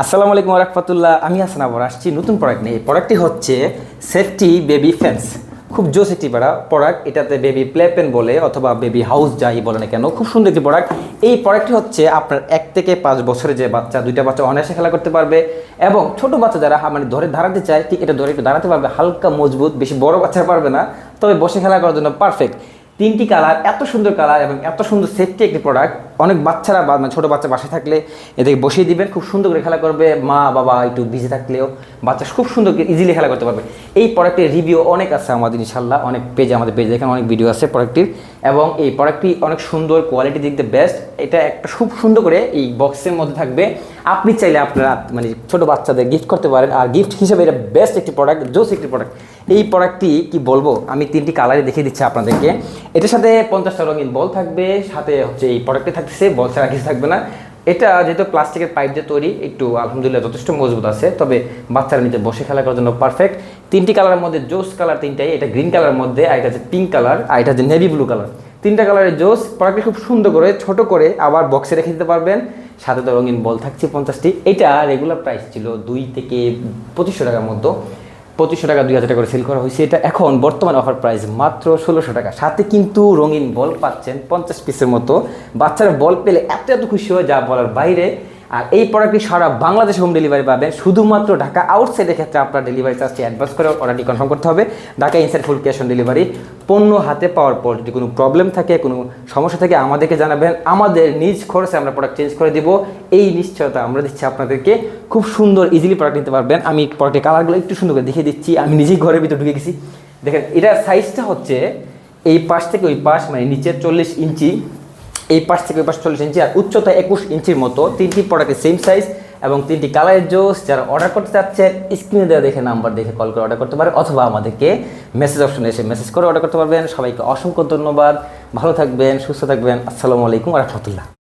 আসসালামু আলাইকুম রহমতুল্লাহ, আমি হাসান আবার, আসছি নতুন প্রোডাক্ট নিয়ে। প্রোডাক্টটি হচ্ছে সেফটি বেবি ফেন্স খুব জোস একটি প্রোডাক্ট এটাতে বেবি প্লে পেন বলে অথবা বেবি হাউস যাই বলে না কেন, খুব সুন্দর একটি প্রোডাক্ট এই প্রোডাক্টটি হচ্ছে আপনার এক থেকে পাঁচ বছরের যে বাচ্চা, দুইটা বাচ্চা অনায়াসে খেলা করতে পারবে এবং ছোট বাচ্চা যারা মানে ধরে দাঁড়াতে চায়, ঠিক এটা ধরে একটু দাঁড়াতে পারবে, হালকা মজবুত, বেশি বড় বাচ্চা পারবে না, তবে বসে খেলা করার জন্য পারফেক্ট তিনটি কালার এত সুন্দর কালার এবং এত সুন্দর সেফটি একটি প্রোডাক্ট অনেক বাচ্চারা মানে ছোটো বাচ্চা বাসায় থাকলে এদেরকে বসিয়ে দিবেন, খুব সুন্দর করে খেলা করবে, মা, বাবা একটু বিজি থাকলেও বাচ্চা খুব সুন্দর ইজিলি খেলা করতে পারবে। এই প্রোডাক্টের রিভিউ অনেক আছে আমাদের ইনশাল্লাহ অনেক পেজে আমাদের পেজে এখানে অনেক ভিডিও আছে প্রোডাক্টটির এবং এই প্রোডাক্টটি অনেক সুন্দর কোয়ালিটি দিক দিয়ে বেস্ট এটা একটা খুব সুন্দর করে এই বক্সের মধ্যে থাকবে। আপনি চাইলে আপনারা মানে ছোটো বাচ্চাদের গিফট করতে পারেন। আর গিফট হিসেবে এটা বেস্ট একটি প্রোডাক্ট জোস একটি প্রোডাক্ট এই প্রোডাক্টটি কি বলব? আমি তিনটি কালারে দেখিয়ে দিচ্ছি আপনাদেরকে। এটার সাথে পঞ্চাশটা রঙিন বল থাকবে, সাথে হচ্ছে এই প্রোডাক্টে থাকছে বল ছাড়া কিছু থাকবে না। এটা যেহেতু প্লাস্টিকের পাইপ দিয়ে তৈরি, একটু আলহামদুলিল্লাহ যথেষ্ট মজবুত আছে, তবে বাচ্চারা নিচে বসে খেলা করার জন্য পারফেক্ট তিনটি কালারের মধ্যে জোস কালার তিনটাই, এটা গ্রিন কালারের মধ্যে, আর এটা হচ্ছে পিঙ্ক কালার আর এটা হচ্ছে নেভি ব্লু কালার তিনটা কালারের জোস প্রোডাক্টটি খুব সুন্দর করে, ছোট করে আবার বক্সে রেখে দিতে পারবেন। সাথে তো রঙিন বল থাকছে পঞ্চাশটি। এটা রেগুলার প্রাইস ছিল দুই থেকে পঁচিশশো টাকার মধ্যে পঁচিশশো টাকা, দুই হাজার টাকা করে সেল করা হয়েছে। এটা এখন বর্তমান অফার প্রাইস মাত্র ষোলোশো টাকা। সাথে কিন্তু রঙিন বল পাচ্ছেন পঞ্চাশ পিসের মতো। বাচ্চারা বল পেলে এত এত খুশি হয় যা বলার বাইরে। আর এই প্রোডাক্টটি সারা বাংলাদেশ হোম ডেলিভারি পাবেন শুধুমাত্র ঢাকা আউটসাইডের ক্ষেত্রে আপনার ডেলিভারি চার্জটি অ্যাডভান্স করে অর্ডারটি কনফার্ম করতে হবে। Dhaka inside full cash on delivery পণ্য হাতে পাওয়ার পর যদি কোনো প্রবলেম থাকে, কোনো সমস্যা থাকে, আমাদেরকে জানাবেন। আমাদের নিজ খরচে আমরা প্রোডাক্ট চেঞ্জ করে দিব। এই নিশ্চয়তা আমরা দিচ্ছি আপনাদেরকে। খুব সুন্দর ইজিলি প্রোডাক্ট নিতে পারবেন। আমি প্রোডাক্টের কালারগুলো একটু সুন্দর করে দেখিয়ে দিচ্ছি। আমি নিজেই ঘরের ভিতরে ঢুকে গেছি। দেখেন, এটার সাইজটা হচ্ছে এই পাশ থেকে ওই পাশ মানে নিচের চল্লিশ ইঞ্চি। এই পাশ থেকে ওই পাশ চল্লিশ ইঞ্চি আর উচ্চতা একুশ ইঞ্চির মতো। তিনটি প্রোডাক্টের সেম সাইজ এবং তিনটি কালারের জোস যারা অর্ডার করতে চাচ্ছেন স্ক্রিনে দেওয়া দেখে নাম্বার দেখে কল করে অর্ডার করতে পারে অথবা আমাদেরকে মেসেজ অপশনে এসে মেসেজ করে অর্ডার করতে পারবেন। সবাইকে অসংখ্য ধন্যবাদ। ভালো থাকবেন, সুস্থ থাকবেন। আসসালামু আলাইকুম রহমতুল্লাহ।